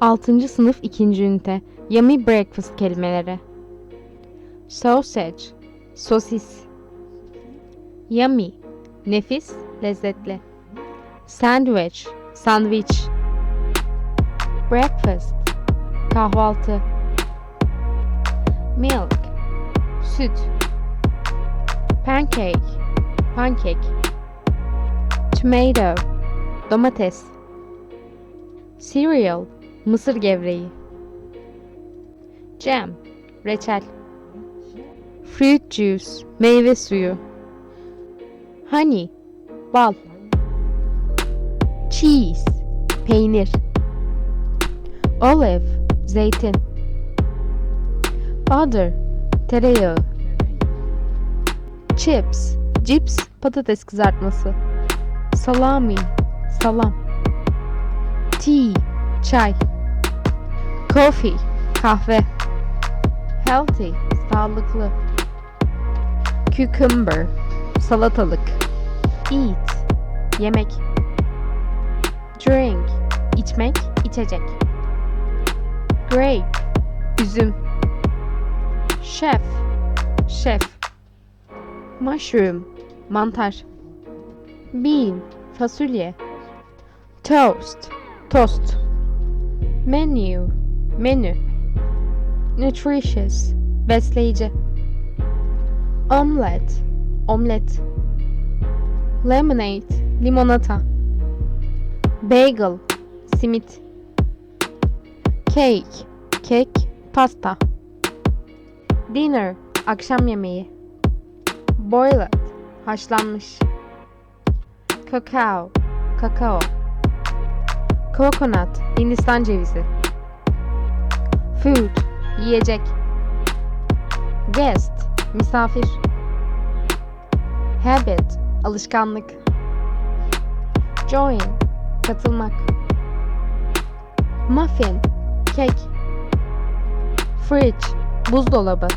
6. sınıf 2. ünite. Yummy breakfast kelimeleri. Sausage. Sosis. Yummy. Nefis, lezzetli. Sandwich. Sandviç Breakfast. Kahvaltı. Milk. Süt. Pancake. Pankek Tomato. Domates. Cereal Mısır gevreği. Jam Reçel. Fruit juice Meyve suyu. Honey Bal. Cheese Peynir. Olive Zeytin. Butter Tereyağı. Chips Cips Patates kızartması. Salami Salam. Tea Çay Coffee Kahve. Healthy Sağlıklı. Cucumber Salatalık. Eat Yemek. Drink içmek, içecek. Grape Üzüm. Chef Şef Mushroom Mantar. Bean Fasulye. Toast Tost Menu Menü. Nutritious. Besleyici. Omelette Omlet Lemonade. Limonata. Bagel. Simit. Cake. Kek Pasta. Dinner. Akşam yemeği. Boiled. Haşlanmış. Kakao. Kakao. Coconut. Hindistan cevizi Food Yiyecek. Guest Misafir. Habit Alışkanlık. Join Katılmak. Muffin Kek. Fridge Buzdolabı.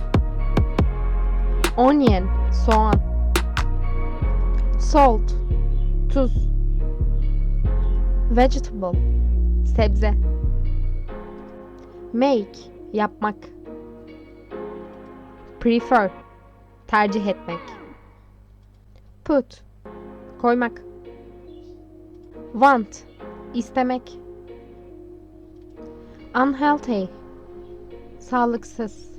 Onion Soğan. Salt Tuz. Vegetable Sebze Make Yapmak. Prefer Tercih etmek. Put Koymak. Want istemek. Unhealthy Sağlıksız